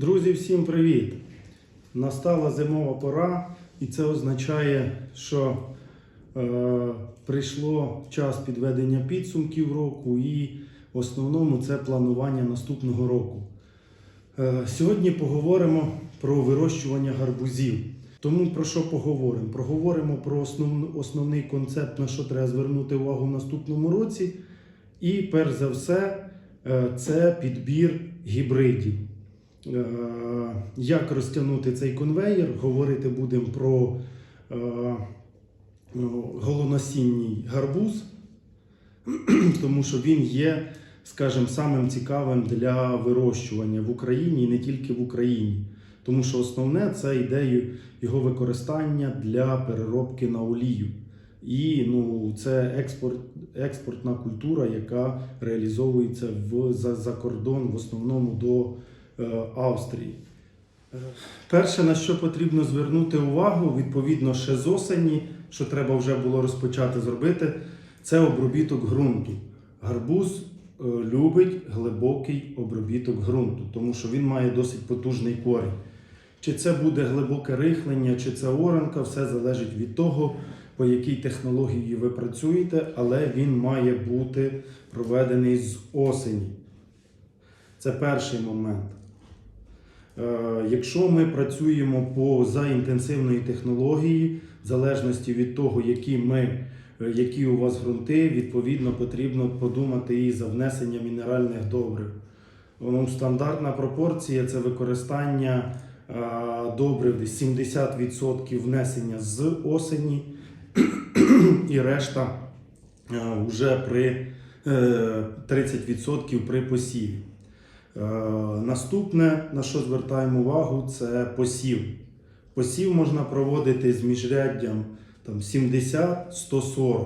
Друзі, всім привіт! Настала зимова пора, і це означає, що е, прийшло час підведення підсумків року, і в основному це планування наступного року. Е, сьогодні поговоримо про вирощування гарбузів. Тому про що поговоримо? Проговоримо про основ, основний концепт, на що треба звернути увагу в наступному році. І перш за все, е, це підбір гібридів. Е, Як розтягнути цей конвейер? Говорити будемо про е, ну, голоносінній гарбуз, тому що він є, скажімо, самим цікавим для вирощування в Україні і не тільки в Україні. Тому що основне це ідею його використання для переробки на олію. І ну, це експорт, експортна культура, яка реалізовується в, за, за кордон, в основному до Австрії. Е, Перше, на що потрібно звернути увагу, відповідно, ще з осені, що треба вже було розпочати зробити, це обробіток ґрунту. Гарбуз е, любить глибокий обробіток ґрунту, тому що він має досить потужний корінь. Чи це буде глибоке рихлення, чи це оранка, все залежить від того, по якій технології ви працюєте, але він має бути проведений з осені. Це перший момент. Е, Якщо ми працюємо по за інтенсивної технології, в залежності від того, які, ми, е, які у вас ґрунти, відповідно потрібно подумати і за внесення мінеральних добрив. Ну, стандартна пропорція це використання е, добрив 70% внесення з осені, і решта е, вже при е, 30% при посіві. Е, Наступне, на що звертаємо увагу, це посів. Посів можна проводити з міжряддям там, 70-140.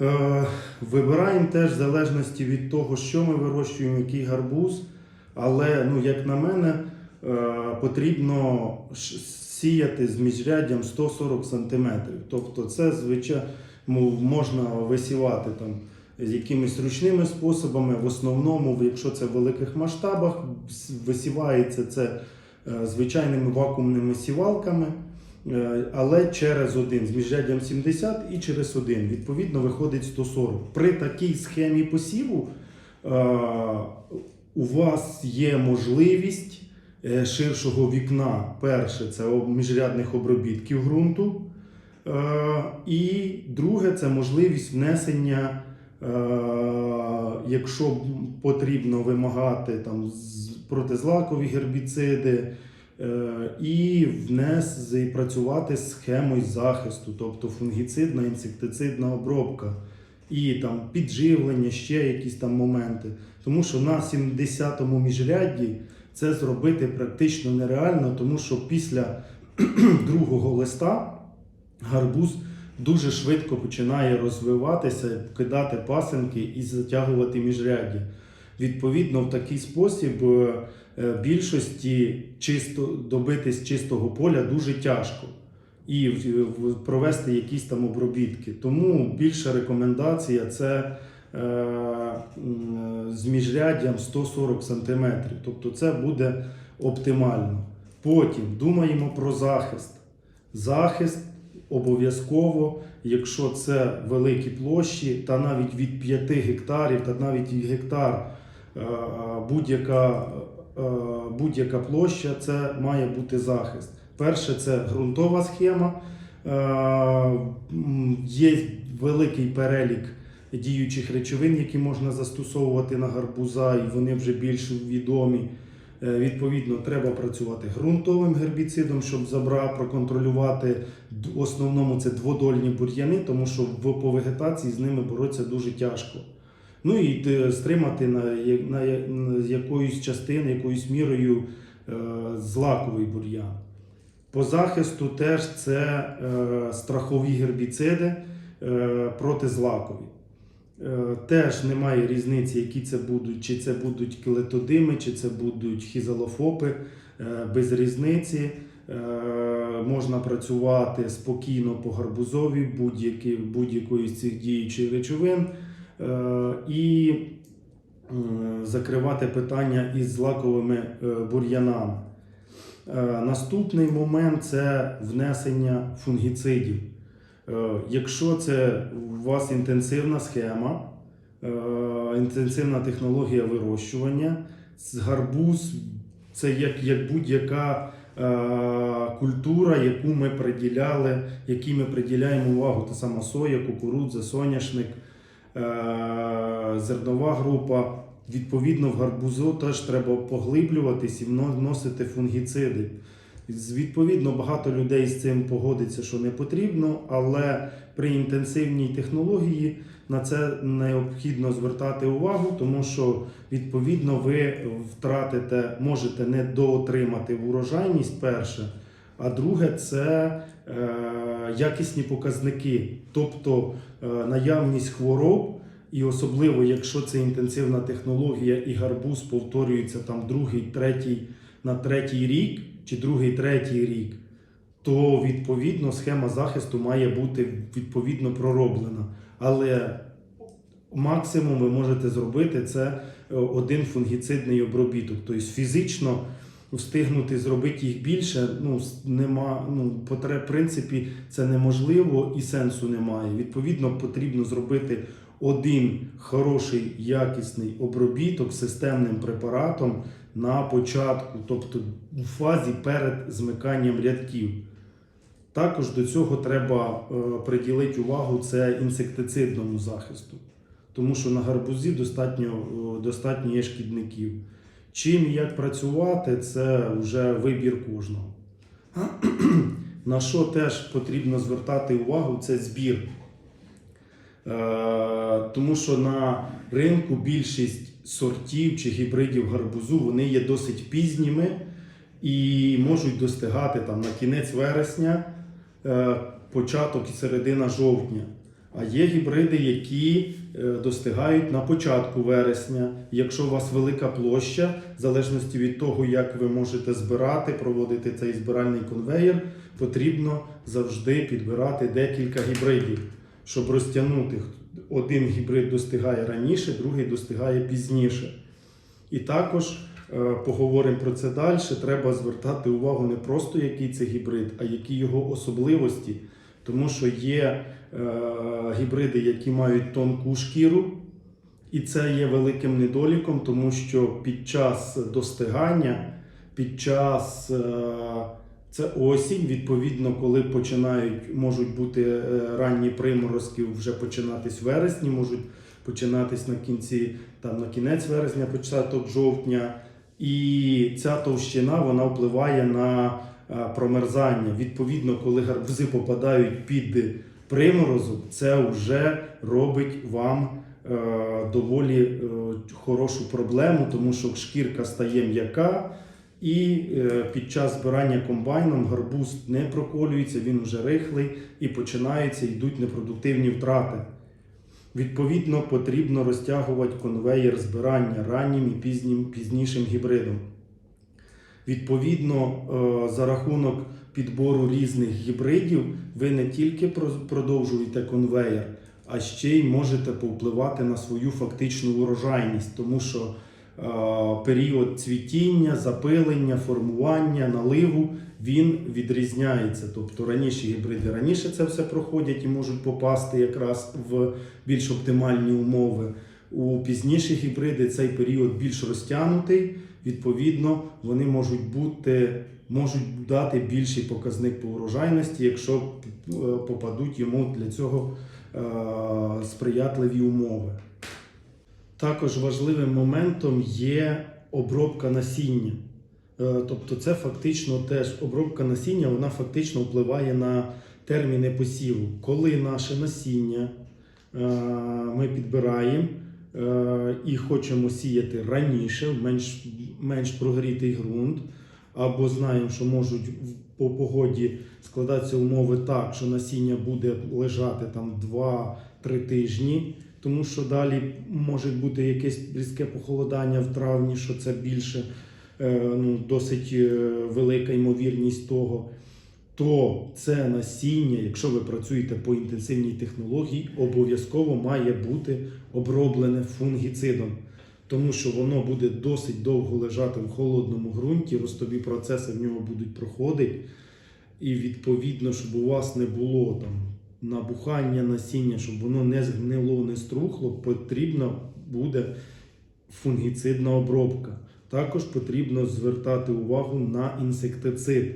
Е, Вибираємо теж в залежності від того, що ми вирощуємо, який гарбуз. Але, ну, як на мене, е, потрібно сіяти з міжряддям 140 см. Тобто це, звичайно, можна висівати там з якимись ручними способами. В основному, якщо це в великих масштабах, висівається це е, звичайними вакуумними сівалками, е, але через один з міжряддям 70 і через один. Відповідно, виходить 140. При такій схемі посіву е, у вас є можливість ширшого вікна. Перше це міжрядних обробітків ґрунту. І друге це можливість внесення, якщо потрібно вимагати там протизлакові гербіциди, е, і внес працювати з схемою захисту, тобто фунгіцидна, інсектицидна обробка і там підживлення, ще якісь там моменти. Тому що на 70-му міжрядді це зробити практично нереально, тому що після другого листа гарбуз дуже швидко починає розвиватися, кидати пасинки і затягувати міжряддя. Відповідно, в такий спосіб е, більшості чисто добитись чистого поля дуже тяжко і провести якісь там обробітки. Тому більша рекомендація це е, з міжряддям 140 см. Тобто це буде оптимально. Потім думаємо про захист. Захист обов'язково, якщо це великі площі, та навіть від 5 гектарів, та навіть гектар, е, будь-яка, е, будь-яка площа, це має бути захист. Перше, це ґрунтова схема. Е, Є великий перелік діючих речовин, які можна застосовувати на гарбуза, і вони вже більш відомі. Е, Відповідно, треба працювати ґрунтовим гербіцидом, щоб забра проконтролювати в основному це дводольні бур'яни, тому що в по вегетації з ними боротися дуже тяжко. Ну і стримати на, на, якоюсь частиною, якоюсь мірою е, злаковий бур'ян. По захисту теж це е, страхові гербіциди е, протизлакові. Е, Теж немає різниці, які це будуть, чи це будуть клетодими, чи це будуть хізалофопи, е, без різниці. Е, Можна працювати спокійно по гарбузові будь-якої з цих діючих речовин. І закривати питання із злаковими бур'янами. Наступний момент це внесення фунгіцидів. Е, Якщо це у вас інтенсивна схема, е, інтенсивна технологія вирощування, гарбуз це як, як будь-яка е, культура, яку ми приділяли, якій ми приділяємо увагу. Та сама соя, кукурудза, соняшник, зернова група. Відповідно, в гарбузу теж треба поглиблюватись і вносити фунгіциди. Відповідно, багато людей з цим погодиться, що не потрібно, але при інтенсивній технології на це необхідно звертати увагу, тому що відповідно ви втратите, можете не доотримати урожайність перше, а друге це е, якісні показники, тобто е, наявність хвороб. І особливо, якщо це інтенсивна технологія і гарбуз повторюється там другий, третій на третій рік чи другий, третій рік, то відповідно схема захисту має бути відповідно пророблена. Але максимум ви можете зробити це е, один фунгіцидний обробіток. Тобто фізично встигнути зробити їх більше, ну нема ну потреб, в принципі, це неможливо і сенсу немає. Відповідно, потрібно зробити один хороший якісний обробіток системним препаратом на початку, тобто у фазі перед змиканням рядків. Також до цього треба е, приділити увагу це інсектицидному захисту, тому що на гарбузі достатньо, е, достатньо є шкідників. Чим і як працювати, це вже вибір кожного. На що теж потрібно звертати увагу, це збір. Е, Тому що на ринку більшість сортів чи гібридів гарбузу вони є досить пізніми і можуть достигати там, на кінець вересня, е, початок і середина жовтня. А є гібриди, які е, достигають на початку вересня. Якщо у вас велика площа, в залежності від того, як ви можете збирати, проводити цей збиральний конвеєр, потрібно завжди підбирати декілька гібридів, щоб розтягнути. Один гібрид достигає раніше, другий достигає пізніше. І також е, поговоримо про це далі. Треба звертати увагу не просто який це гібрид, а які його особливості. Тому що є е, гібриди, які мають тонку шкіру, і це є великим недоліком, тому що під час достигання, під час е, це осінь, відповідно, коли починають, можуть бути е, ранні приморозки, вже починатись в вересні, можуть починатись на кінці, там на кінець вересня, початок жовтня. І ця товщина вона впливає на е, промерзання. Відповідно, коли гарбузи попадають під приморозок, це вже робить вам е, доволі е, хорошу проблему, тому що шкірка стає м'яка. І е, під час збирання комбайном гарбуз не проколюється, він вже рихлий і починаються, йдуть непродуктивні втрати. Відповідно, потрібно розтягувати конвеєр збирання раннім і пізнім, пізнішим гібридом. Відповідно, е, за рахунок підбору різних гібридів, ви не тільки продовжуєте конвеєр, а ще й можете повпливати на свою фактичну урожайність, тому що період цвітіння, запилення, формування, наливу він відрізняється. Тобто раніше гібриди раніше це все проходять і можуть попасти якраз в більш оптимальні умови. У пізніші гібриди цей період більш розтягнутий. Відповідно, вони можуть бути можуть дати більший показник по урожайності, якщо е, попадуть йому для цього е, сприятливі умови. Також важливим моментом є обробка насіння. Е, Тобто, це фактично теж обробка насіння, вона фактично впливає на терміни посіву. Коли наше насіння е, ми підбираємо е, і хочемо сіяти раніше, менш, менш прогрітий ґрунт, або знаємо, що можуть по погоді складатися умови так, що насіння буде лежати там 2-3 тижні, тому що далі може бути якесь різке похолодання в травні, що це більше е, ну, досить е, велика ймовірність того. То це насіння, якщо ви працюєте по інтенсивній технології, обов'язково має бути оброблене фунгіцидом. тому що воно буде досить довго лежати в холодному ґрунті, ростові процеси в нього будуть проходити. І відповідно, щоб у вас не було там набухання насіння, щоб воно не згнило, не струхло, потрібна буде фунгіцидна обробка. Також потрібно звертати увагу на інсектицид.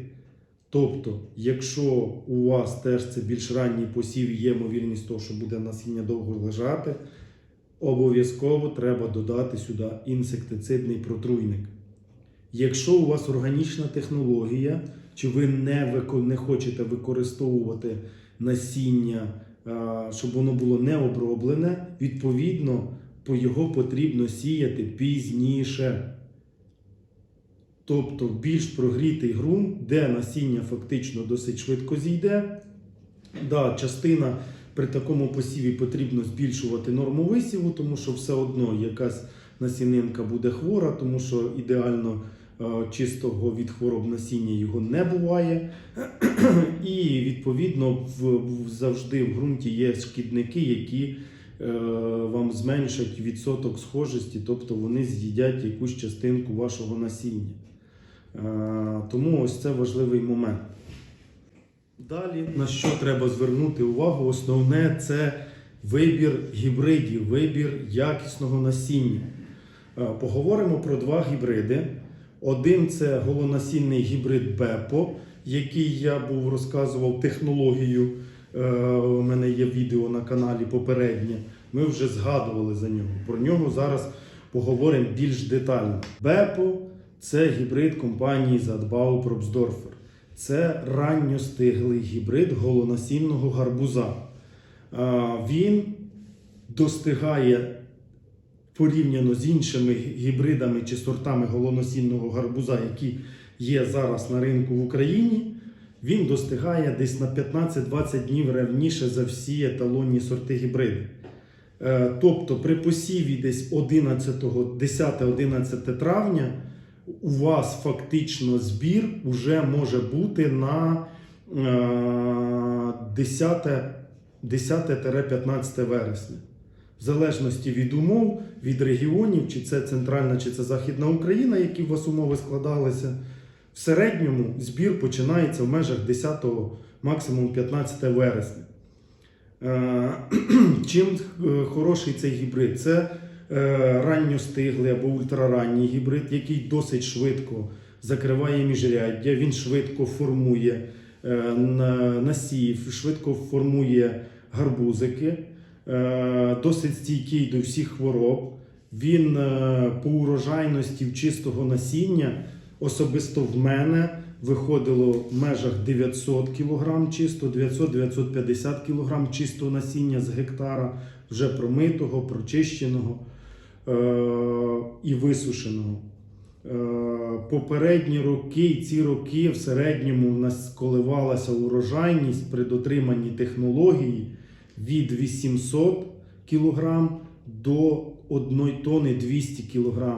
Тобто, якщо у вас теж це більш ранній посів, є ймовірність того, що буде насіння довго лежати, обов'язково треба додати сюди інсектицидний протруйник. Якщо у вас органічна технологія, чи ви не, не хочете використовувати насіння, щоб воно було не оброблене, відповідно, по його потрібно сіяти пізніше. Тобто більш прогрітий ґрунт, де насіння фактично досить швидко зійде. Да, частина при такому посіві потрібно збільшувати норму висіву, тому що все одно якась насінинка буде хвора, тому що ідеально е, чистого від хвороб насіння його не буває. І відповідно завжди в ґрунті є шкідники, які е, вам зменшать відсоток схожості, тобто вони з'їдять якусь частинку вашого насіння. Е, Тому ось це важливий момент. Далі на що треба звернути увагу? Основне це вибір гібридів, вибір якісного насіння. Е, Поговоримо про два гібриди. Один це голонасінний гібрид Бепо, який я був розказував технологію. Е, У мене є відео на каналі попереднє. Ми вже згадували за нього. Про нього зараз поговоримо більш детально. Бепо це гібрид компанії Задбау Пробсдорфер. Це ранньостиглий гібрид голонасінного гарбуза. Він достигає порівняно з іншими гібридами чи сортами голоносінного гарбуза, які є зараз на ринку в Україні. Він достигає десь на 15-20 днів раніше за всі еталонні сорти гібриди. Е, Тобто при посіві десь 11, 10-11 травня у вас фактично збір вже може бути на е, 10 10-15 вересня. В залежності від умов, від регіонів, чи це центральна, чи це Західна Україна, які у вас умови складалися. В середньому збір починається в межах 10 максимум 15 вересня. Е, Чим е, хороший цей гібрид? Це е, ранньостиглий або ультраранній гібрид, який досить швидко закриває міжряддя, він швидко формує насів, швидко формує гарбузики, досить стійкий до всіх хвороб. Він е, по урожайності чистого насіння особисто в мене виходило в межах 900 кг чисто, 900-950 кг чистого насіння з гектара, вже промитого, прочищеного е- і висушеного. Е, Попередні роки ці роки в середньому в нас коливалася урожайність при дотриманні технології від 800 кг до 1 тони 200 кг.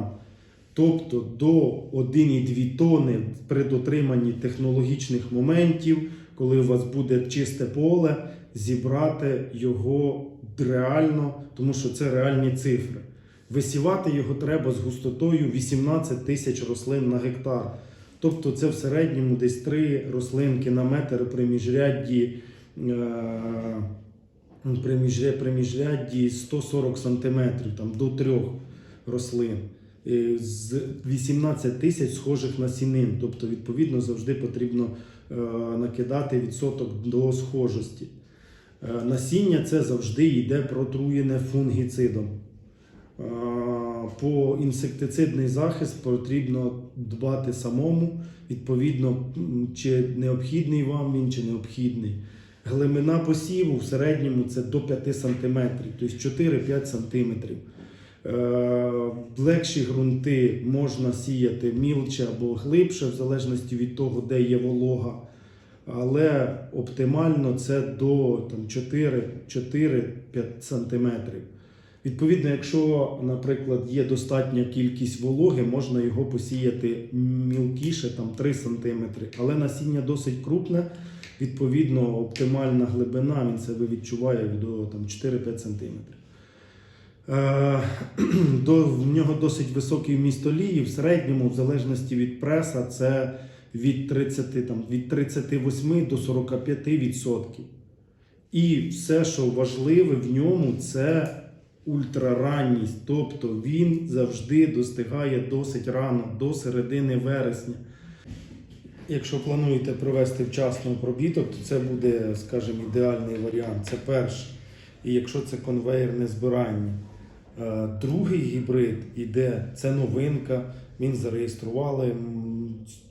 Тобто до 1,2 тони при дотриманні технологічних моментів, коли у вас буде чисте поле, зібрати його реально, тому що це реальні цифри. Висівати його треба з густотою 18 тисяч рослин на гектар. Тобто це в середньому десь 3 рослинки на метр при міжрядді, е, при міжря- 140 см, там, до 3 рослин. З 18 тисяч схожих насінин. Тобто, відповідно, завжди потрібно е, накидати відсоток до схожості. Е, Насіння це завжди йде протруєне фунгіцидом. Е, По інсектицидний захист потрібно дбати самому, відповідно, чи необхідний вам він, чи необхідний. Глибина посіву в середньому це до 5 см, тобто 4-5 см. Е, Легші ґрунти можна сіяти мілче або глибше, в залежності від того, де є волога. Але оптимально це до там, 4-5 см. Відповідно, якщо, наприклад, є достатня кількість вологи, можна його посіяти мілкіше, там 3 см. Але насіння досить крупне, відповідно, оптимальна глибина, він себе відчуває до там, 4-5 см. До, в нього досить високий вміст олії. В середньому, в залежності від преса, це від 30, там, від 38 до 45 відсотків. І все, що важливе в ньому, це ультраранність. Тобто він завжди достигає досить рано, до середини вересня. Якщо плануєте провести вчасно пробіток, то це буде, скажімо, ідеальний варіант. Це перше. І якщо це конвейерне збирання. Е, Другий гібрид іде, це новинка. Він зареєстрували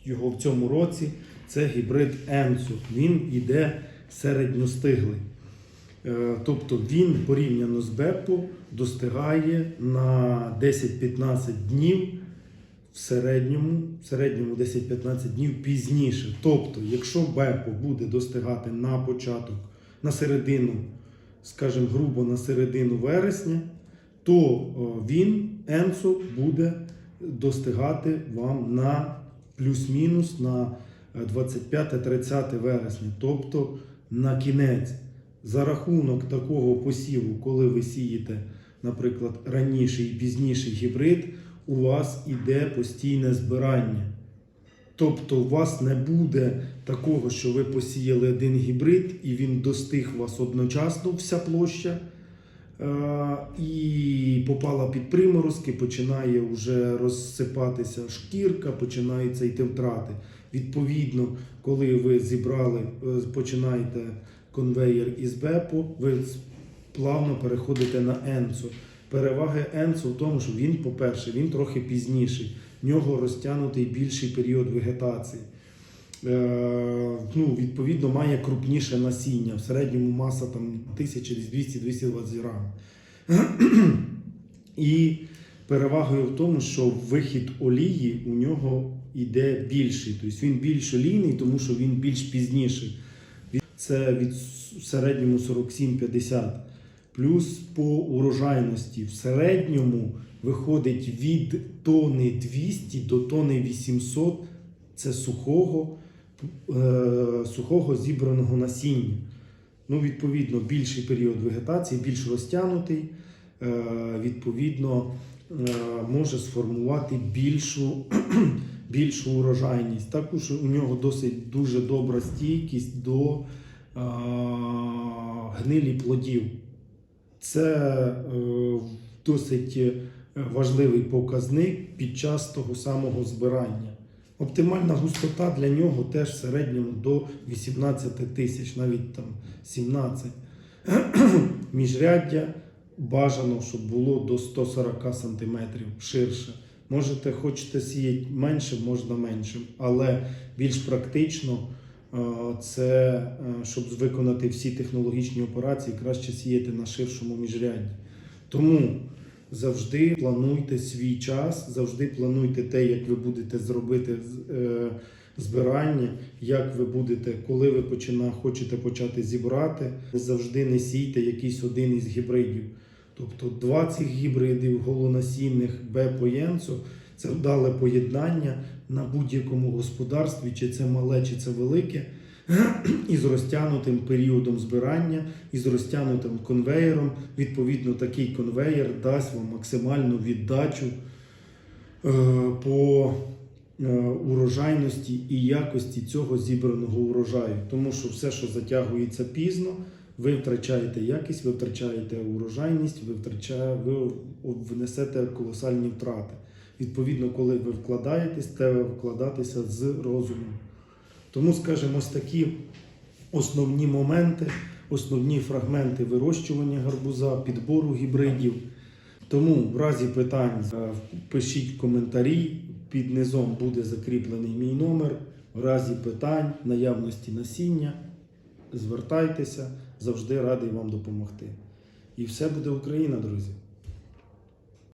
його в цьому році. Це гібрид Енцу. Він іде середньостиглий. Е, Тобто він порівняно з Беппо достигає на 10-15 днів в середньому, в середньому 10-15 днів пізніше. Тобто, якщо Беппо буде достигати на початок, на середину, скажімо, грубо на середину вересня, то він, Енцо, буде достигати вам на плюс-мінус на е, 25-30 вересня, тобто на кінець. За рахунок такого посіву, коли ви сієте, наприклад, раніший і пізніший гібрид, у вас іде постійне збирання. Тобто у вас не буде такого, що ви посіяли один гібрид і він достиг вас одночасно вся площа. е, І попала під приморозки, починає вже розсипатися шкірка, починаються йти втрати. Відповідно, коли ви зібрали, е, починаєте конвейер із БЕПу, ви плавно переходите на Енцо. Переваги Енцо в тому, що він, по-перше, він трохи пізніший, в нього розтягнутий більший період вегетації. Е, ну, відповідно, має крупніше насіння. В середньому маса там 1200-220 грам. І перевагою в тому, що вихід олії у нього йде більший. Тобто він більш олійний, тому що він більш пізніший. Це від середньому 47-50. Плюс по урожайності в середньому виходить від тони 200 до тони 800 це сухого, е, сухого зібраного насіння. Ну, відповідно, більший період вегетації, більш розтягнутий, е, відповідно, е, може сформувати більшу, більшу урожайність. Також у нього досить дуже добра стійкість до е, гнилі плодів. Це е, досить е, важливий показник під час того самого збирання. Оптимальна густота для нього теж в середньому до 18 тисяч, навіть там 17. Міжряддя бажано, щоб було до 140 см ширше. Можете, хочете сіяти менше, можна меншим, але більш практично це, е, щоб виконати всі технологічні операції, краще сіяти на ширшому міжрядді. Тому завжди плануйте свій час, завжди плануйте те, як ви будете зробити е, збирання, як ви будете, коли ви почина, хочете почати зібрати. Завжди не сійте якийсь один із гібридів. Тобто 20 гібридів голонасінних Б-поєнцу це вдале поєднання на будь-якому господарстві, чи це мале, чи це велике, із розтягнутим періодом збирання, із розтягнутим конвеєром. Відповідно, такий конвеєр дасть вам максимальну віддачу е, по е, урожайності і якості цього зібраного урожаю. Тому що все, що затягується пізно, ви втрачаєте якість, ви втрачаєте урожайність, ви втрачаєте, ви внесете колосальні втрати. Відповідно, коли ви вкладаєтесь, треба вкладатися з розумом. Тому, скажімо, ось такі основні моменти, основні фрагменти вирощування гарбуза, підбору гібридів. Тому в разі питань е, пишіть коментарі, під низом буде закріплений мій номер. В разі питань, наявності насіння, звертайтеся, завжди радий вам допомогти. І все буде Україна, друзі.